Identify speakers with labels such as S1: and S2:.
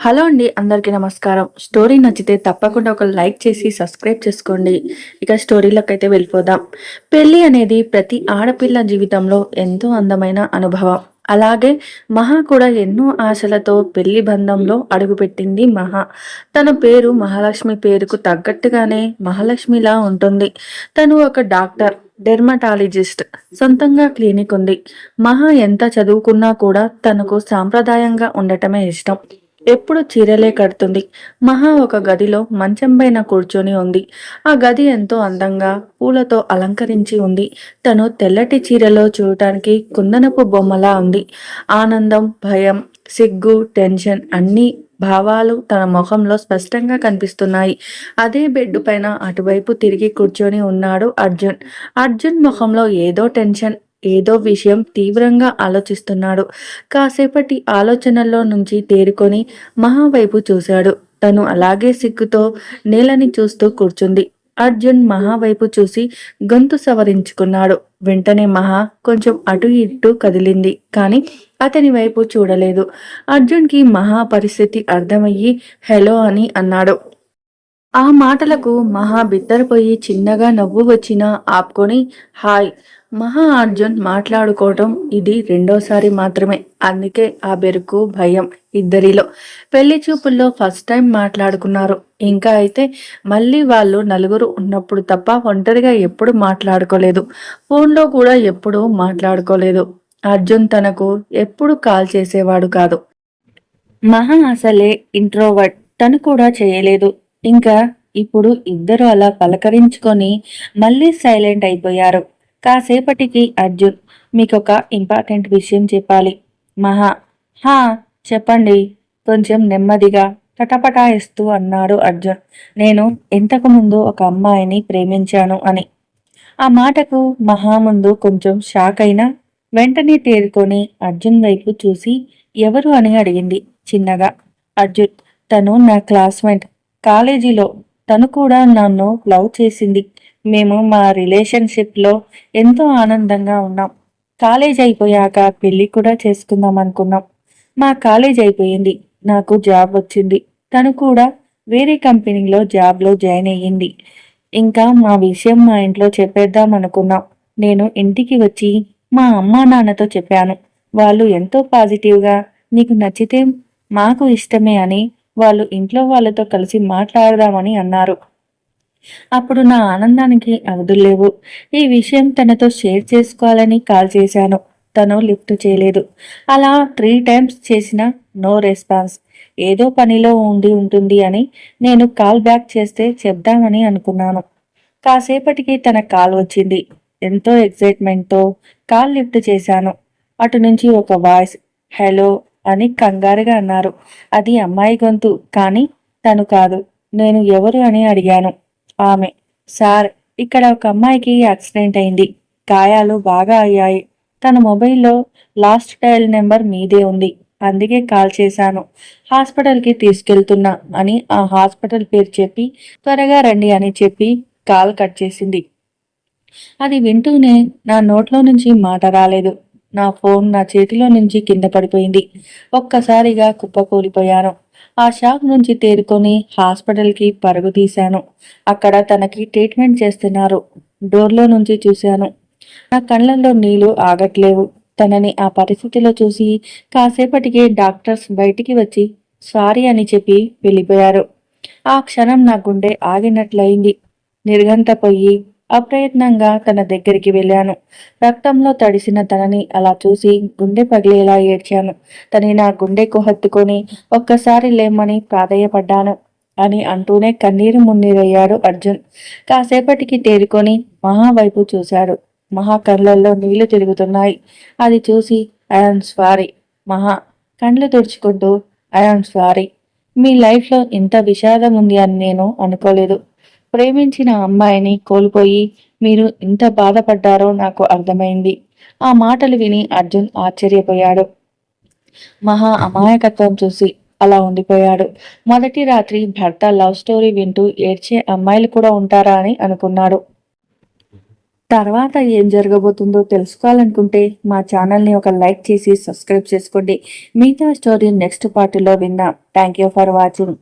S1: Hello అండి అందరికీ నమస్కారం. స్టోరీ నచ్చితే తప్పకుండా ఒక లైక్ చేసి సబ్స్క్రైబ్ చేసుకోండి. ఇక స్టోరీలోకి అయితే వెళ్ళిపోదాం. పెళ్ళి అనేది ప్రతి ఆడపిల్ల జీవితంలో ఎంతో అందమైన అనుభవం. అలాగే మహా కూడా ఎన్నో ఆశలతో పెళ్ళి బంధంలో అడుగుపెట్టింది మహా. తన పేరు మహాలక్ష్మి పేరుకు తగ్గట్టుగానే మహాలక్ష్మిలా ఉంటుంది. తను ఒక డాక్టర్ డెర్మటాలజిస్ట్ సొంతంగా క్లినిక్ ఉంది. మహా ఎంత చదువుకున్నా కూడా తనకు సాంప్రదాయంగా ఉండటమే ఇష్టం. ఎప్పుడు చీరలే కడుతుంది. మహా ఒక గదిలో మంచం పైన కూర్చొని ఉంది. ఆ గది ఎంతో అందంగా పూలతో అలంకరించి ఉంది. తను తెల్లటి చీరలో చూడటానికి కుందనపు బొమ్మలా ఉంది. ఆనందం భయం సిగ్గు టెన్షన్ అన్నీ భావాలు తన ముఖంలో స్పష్టంగా కనిపిస్తున్నాయి. అదే బెడ్ పైన అటువైపు తిరిగి కూర్చొని ఉన్నాడు అర్జున్. అర్జున్ ముఖంలో ఏదో టెన్షన్ ఏదో విషయం తీవ్రంగా ఆలోచిస్తున్నాడు. కాసేపటి ఆలోచనల్లో నుంచి తేరుకొని మహావైపు చూశాడు. తను అలాగే సిగ్గుతో నేలని చూస్తూ కూర్చుంది. అర్జున్ మహావైపు చూసి గొంతు సవరించుకున్నాడు. వెంటనే మహా కొంచెం అటు ఇటు కదిలింది కానీ అతని వైపు చూడలేదు. అర్జున్కి మహా పరిస్థితి అర్థమయ్యి హలో అని అన్నాడు. ఆ మాటలకు మహా బిత్తరపోయి చిన్నగా నవ్వు వచ్చినా ఆపుకొని హాయ్ మహా అర్జున్ మాట్లాడుకోవటం ఇది రెండోసారి మాత్రమే. అందుకే ఆ బెరుకు భయం ఇద్దరిలో. పెళ్ళి చూపుల్లో ఫస్ట్ టైం మాట్లాడుకున్నారు. ఇంకా అయితే మళ్ళీ వాళ్ళు నలుగురు ఉన్నప్పుడు తప్ప ఒంటరిగా ఎప్పుడు మాట్లాడుకోలేదు. ఫోన్లో కూడా ఎప్పుడూ మాట్లాడుకోలేదు. అర్జున్ తనకు ఎప్పుడు కాల్ చేసేవాడు కాదు. మహా అసలే ఇంట్రోవర్ట్. తను కూడా చేయలేదు. ఇంకా ఇప్పుడు ఇద్దరు అలా పలకరించుకొని మళ్ళీ సైలెంట్ అయిపోయారు. కాసేపటికి అర్జున్ మీకొక ఇంపార్టెంట్ విషయం చెప్పాలి. మహా. హా చెప్పండి. కొంచెం నెమ్మదిగా టటపటాయిస్తూ అన్నాడు అర్జున్. నేను ఇంతకు ముందు ఒక అమ్మాయిని ప్రేమించాను అని. ఆ మాటకు మహా ముందు కొంచెం షాక్ అయినా వెంటనే తేరుకొని అర్జున్ వైపు చూసి ఎవరు అని అడిగింది చిన్నగా. అర్జున్ తను నా క్లాస్మేట్. కాలేజీలో తను కూడా నన్ను లవ్ చేసింది. మేము మా రిలేషన్షిప్లో ఎంతో ఆనందంగా ఉన్నాం. కాలేజ్ అయిపోయాక పెళ్ళి కూడా చేసుకుందాం అనుకున్నాం. మా కాలేజ్ అయిపోయింది. నాకు జాబ్ వచ్చింది. తను కూడా వేరే కంపెనీలో జాబ్లో జాయిన్ అయ్యింది. ఇంకా మా విషయం మా ఇంట్లో చెప్పేద్దాం అనుకున్నాం. నేను ఇంటికి వచ్చి మా అమ్మా నాన్నతో చెప్పాను. వాళ్ళు ఎంతో పాజిటివ్గా నీకు నచ్చితే మాకు ఇష్టమే అని వాళ్ళు ఇంట్లో వాళ్ళతో కలిసి మాట్లాడదామని అన్నారు. అప్పుడు నా ఆనందానికి అవధుల్లేవు ఈ విషయం తనతో షేర్ చేసుకోవాలని కాల్ చేశాను. తను లిఫ్ట్ చేయలేదు. అలా త్రీ టైమ్స్ చేసిన నో రెస్పాన్స్ ఏదో పనిలో ఉండి ఉంటుంది అని నేను కాల్ బ్యాక్ చేస్తే చెప్దామని అనుకున్నాను. కాసేపటికి తన కాల్ వచ్చింది. ఎంతో ఎక్సైట్మెంట్తో కాల్ లిఫ్ట్ చేశాను. అటు నుంచి ఒక వాయిస్ హలో అని కంగారుగా అన్నారు. అది అమ్మాయి గొంతు కానీ తను కాదు. నేను ఎవరు అని అడిగాను. ఆమె సార్ ఇక్కడ ఒక అమ్మాయికి యాక్సిడెంట్ అయింది. గాయాలు బాగా అయ్యాయి. తన మొబైల్లో లాస్ట్ డయల్ నెంబర్ మీదే ఉంది. అందుకే కాల్ చేశాను. హాస్పిటల్కి తీసుకెళ్తున్నా అని ఆ హాస్పిటల్ పేరు చెప్పి త్వరగా రండి అని చెప్పి కాల్ కట్ చేసింది. అది వింటూనే నా నోట్లో నుంచి మాట రాలేదు. నా ఫోన్ నా చేతిలో నుంచి కింద పడిపోయింది. ఒక్కసారిగా కుప్పకూలిపోయాను ఆ షాక్ నుంచి తేరుకొని హాస్పిటల్కి పరుగు తీశాను. అక్కడ తనకి ట్రీట్మెంట్ చేస్తున్నారు. డోర్లో నుంచి చూశాను. నా కళ్ళల్లో నీళ్ళు ఆగట్లేవు. తనని ఆ పరిస్థితిలో చూసి కాసేపటికి డాక్టర్స్ బయటికి వచ్చి సారీ అని చెప్పి వెళ్ళిపోయారు. ఆ క్షణం నా గుండె ఆగినట్లయింది. నిర్గంతపోయి అప్రయత్నంగా తన దగ్గరికి వెళ్ళాను. రక్తంలో తడిసిన తనని అలా చూసి గుండె పగిలేలా ఏడ్చాను. తని నా గుండెకు హత్తుకొని ఒక్కసారి లేమని ప్రాధేయపడ్డాను అని అంటూనే కన్నీరు మున్నీరయ్యాడు అర్జున్. కాసేపటికి తేరుకొని మహా వైపు చూశాడు. మహా కళ్ళల్లో నీళ్ళు తిరుగుతున్నాయి. అది చూసి ఐఎమ్ సారీ మహా. కండ్లు తుడుచుకుంటూ ఐఎమ్ సారీ మీ లైఫ్లో ఇంత విషాదం ఉంది అని నేను అనుకోలేదు. ప్రేమించిన అమ్మాయిని కోల్పోయి మీరు ఇంత బాధపడ్డారో నాకు అర్థమైంది. ఆ మాటలు విని అర్జున్ ఆశ్చర్యపోయాడు. మహా అమాయకత్వం చూసి అలా ఉండిపోయాడు. మొదటి రాత్రి భర్త లవ్ స్టోరీ వింటూ ఏడ్చే అమ్మాయిలు కూడా ఉంటారా అని అనుకున్నాడు. తర్వాత ఏం జరగబోతుందో తెలుసుకోవాలనుకుంటే మా ఛానల్ని ఒక లైక్ చేసి సబ్స్క్రైబ్ చేసుకోండి. మిగతా స్టోరీ నెక్స్ట్ పార్టీలో విందాం. Thank you for watching.